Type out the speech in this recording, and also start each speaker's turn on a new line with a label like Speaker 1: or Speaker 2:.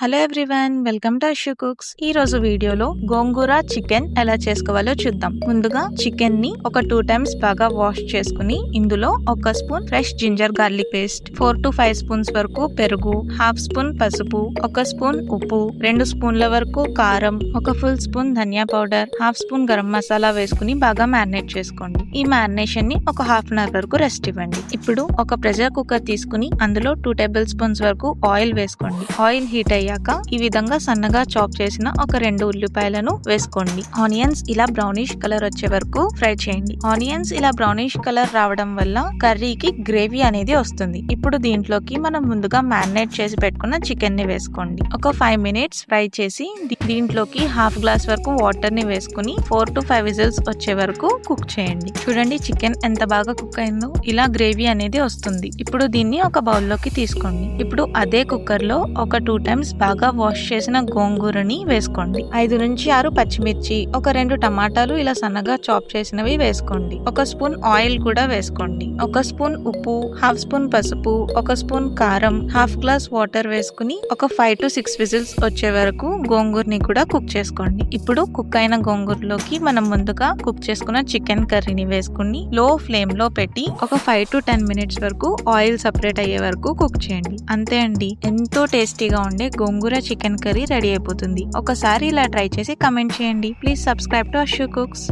Speaker 1: Hello everyone welcome to Ashu cooks ఈ రోజు వీడియోలో గోంగూర చికెన్ ఎలా చేసుకోవాలో చూద్దాం. ముందుగా చికెన్ని ఒక టూ టైమ్స్ బాగా వాష్ చేసుకుని ఇందులో ఒక spoon fresh ginger garlic paste four to five spoons వరకు పెరుగు హాఫ్ స్పూన్ పసుపు ఒక స్పూన్ ఉప్పు రెండు స్పూన్ల వరకు కారం ఒక ఫుల్ స్పూన్ ధనియా powder half spoon garam masala వేసుకుని బాగా మ్యారినేట్ చేసుకోండి. ఈ మ్యారినేషన్ని ఒక హాఫ్ అన్ అవర్ వరకు రెస్ట్ ఇవ్వండి. ఇప్పుడు ఒక ప్రెషర్ కుక్కర్ తీసుకుని అందులో టూ టేబుల్ స్పూన్స్ వరకు ఆయిల్ వేసుకోండి. ఆయిల్ హీట్ అయ్యి అయ్యాక ఈ విధంగా సన్నగా చాప్ చేసిన ఒక రెండు ఉల్లిపాయలను వేసుకోండి. ఆనియన్స్ ఇలా బ్రౌనిష్ కలర్ వచ్చే వరకు ఫ్రై చేయండి. ఆనియన్స్ ఇలా బ్రౌనిష్ కలర్ రావడం వల్ల కర్రీకి గ్రేవీ అనేది వస్తుంది. ఇప్పుడు దీంట్లోకి మనం ముందుగా మ్యారినేట్ చేసి పెట్టుకున్న చికెన్ని వేసుకోండి. ఒక ఫైవ్ మినిట్స్ ఫ్రై చేసి దీంట్లోకి హాఫ్ గ్లాస్ వరకు వాటర్ని వేసుకుని ఫోర్ టు ఫైవ్ విజిల్స్ వచ్చే వరకు కుక్ చేయండి. చూడండి చికెన్ ఎంత బాగా కుక్ అయిందో. ఇలా గ్రేవీ అనేది వస్తుంది. ఇప్పుడు దీన్ని ఒక బౌల్లోకి తీసుకోండి. ఇప్పుడు అదే కుక్కర్లో ఒక టూ టైమ్స్ బాగా వాష్ చేసిన గోంగూరని వేసుకోండి. ఐదు నుంచి ఆరు పచ్చిమిర్చి ఒక రెండు టమాటాలు ఇలా సన్నగా చాప్ చేసినవి వేసుకోండి. ఒక స్పూన్ ఆయిల్ కూడా వేసుకోండి. ఒక స్పూన్ ఉప్పు హాఫ్ స్పూన్ పసుపు ఒక స్పూన్ కారం హాఫ్ గ్లాస్ వాటర్ వేసుకుని ఒక ఫైవ్ టు సిక్స్ విజిల్స్ వచ్చే వరకు గోంగూరని కూడా కుక్ చేసుకోండి. ఇప్పుడు కుక్ అయిన గోంగూరలోకి మనం ముందుగా కుక్ చేసుకున్న చికెన్ కర్రీని వేసుకుని లో ఫ్లేమ్లో పెట్టి ఒక ఫైవ్ టు టెన్ మినిట్స్ వరకు ఆయిల్ సపరేట్ అయ్యే వరకు కుక్ చేయండి. అంతే అండి. ఎంతో టేస్టీగా ఉండే గోంగూర చికెన్ కర్రీ రెడీ అయిపోతుంది. ఒకసారి ఇలా ట్రై చేసి కమెంట్ చేయండి. Please subscribe to Ashu cooks.